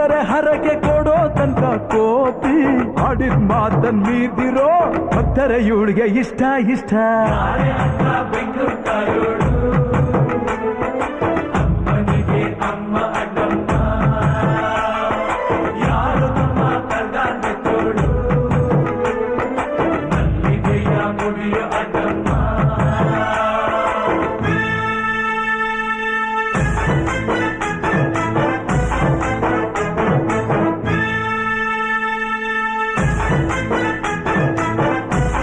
ಕೊಡುತ್ತೀನೆಂದರೆ ಹರಕೆ ಕೊಡೋ ತನಕ ಕೋತಿ ಆಡಿದ ಮಾತನ್ ಮೀದಿರೋ ಭಕ್ತರ ಇವಳಿಗೆ ಇಷ್ಟ ಇಷ್ಟ. ಅಮ್ಮನಿಗೆ